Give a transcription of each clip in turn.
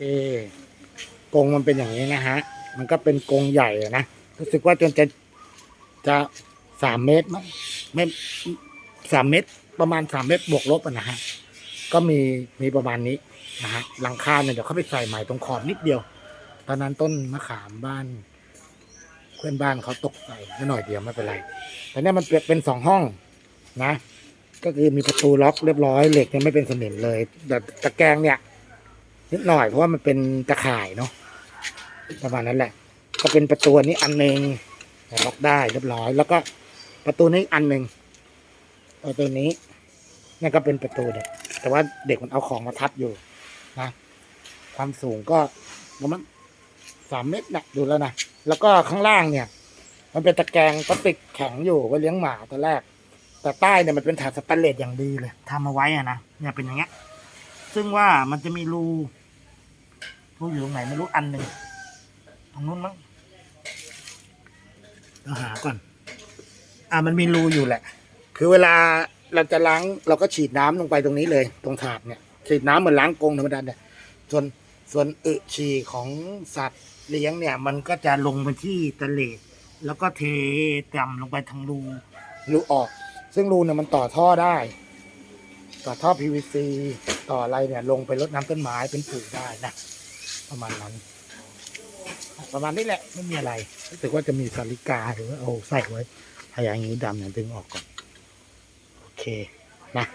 เคกรงมันเป็นอย่างนี้นะฮะ มันก็เป็นกรงใหญ่นะ รู้สึกว่าจนจะจะสามเมตรมั้งไม่สามเมตร ประมาณสามเมตรบวกลบนะฮะ ก็มีมีประมาณนี้นะฮะหลังคาเนี่ยเดี๋ยวเขาไปใส่ใหม่ตรงขอบนิดเดียว ตอนนั้นต้นมะขามบ้าน เพื่อนบ้านเขาตกใส่นิดหน่อยเดียวไม่เป็นไร แต่เนี่ยมันเปลี่ยนเป็นสองห้องนะ ก็คือมีประตูล็อกเรียบร้อยเหล็กยังไม่เป็นสนิมเลยแต่ตะแกรงเนี่ย นิดหน่อยเพราะว่ามันเป็นตะข่ายเนาะประมาณนั้นแหละ ก็เป็นประตูนี้อันหนึ่งล็อกได้เรียบร้อย แล้วก็ประตูนี้อันหนึ่งประตูนี้นี่ก็เป็นประตูเด็กแต่ว่าเด็กมันเอาของมาทับอยู่นะความสูงก็ประมาณสามเมตรนะดูแล้วนะแล้วก็ข้างล่างเนี่ย มันเป็นตะแกรงพลาสติกแข็งอยู่ไว้เลี้ยงหมาตอนแรก แต่ใต้เนี่ยมันเป็นถาดสแตนเลสอย่างดีเลยทำมาไว้อะนะเนี่ยเป็นอย่างเงี้ย ซึ่งว่ามันจะมีรู รูอยู่ตรงไหนไม่รู้อันหนึ่งตรงนู้นมั้งเราหาก่อน อ่ามันมีรูอยู่แหละ คือเวลาเราจะล้างเราก็ฉีดน้ำลงไปตรงนี้เลย ตรงถาดเนี่ยฉีดน้ำเหมือนล้างกรงธรรมดาเนี่ยส่วนส่วนอึฉี่ของสัตว์เลี้ยงเนี่ย มันก็จะลงไปที่ตะเลดแล้วก็เทต่ำลงไปทางรูรูออก ซึ่งรูเนี่ยมันต่อท่อได้ ต่อท่อ PVC ต่ออะไรเนี่ย ลงไปรดน้ำต้นไม้เป็นปุ๋ยได้นะ ประมาณนั้น ประมาณนี้แหละไม่มีอะไรรู้สึกว่าจะมีสาลิกาหรือว่าเอาใส่ไว้ถ้าอย่างนี้ดำเนี่ยดึงออกก่อน โอเคนะ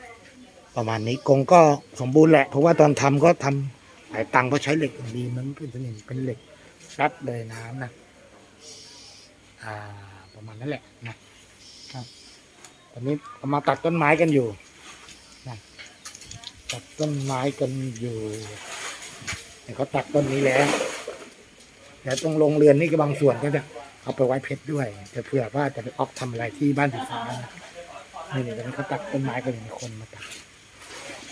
ประมาณนี้กรงก็สมบูรณ์แหละ เพราะว่าตอนทำก็ทำหลายตังค์เพราะใช้เหล็กดีมันเป็นสนิมเป็นเหล็กรัดเลยน้ำนะอ่า ประมาณนั้นแหละนะครับตอนนี้เรามาตัดต้นไม้กันอยู่นะตัดต้นไม้กันอยู่ เดี๋ยวเขาตัดต้นนี้แล้วเดี๋ยวตรงโรงเรือนนี่ก็บางส่วนก็จะเอาไปไว้เพชรด้วยจะเผื่อว่าจะไปออกทำอะไรที่บ้านสีฟ้านะนี่เดี๋ยวนี้เขาตัดต้นไม้กันอยู่มีคนมาตัด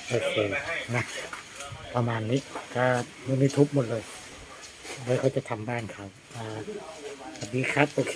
โอเคนะประมาณนี้ก็มันไม่ทุบหมดเลยไว้เขาจะทำบ้านเขาสวัสดีครับ โอเค